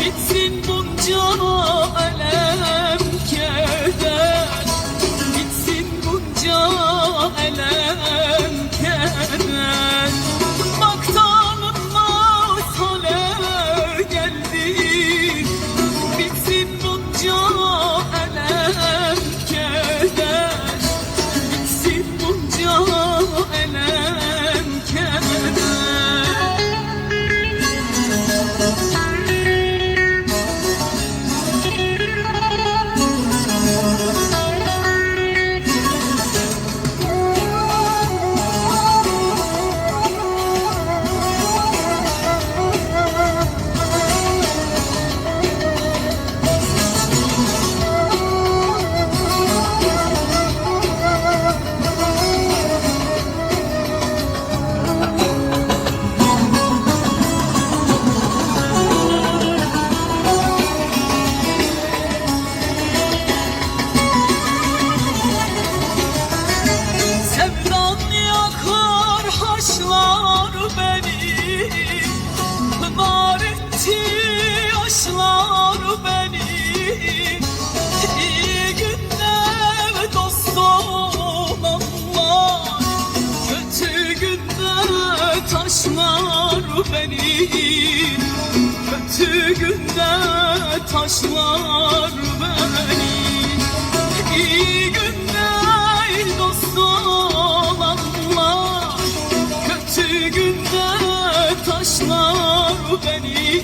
Bitsin bunca taşlar beni. Kötü günde taşlar beni. İyi günde dost olanlar Kötü günde taşlar beni.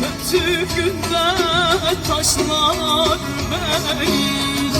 Kötü günde taşlar beni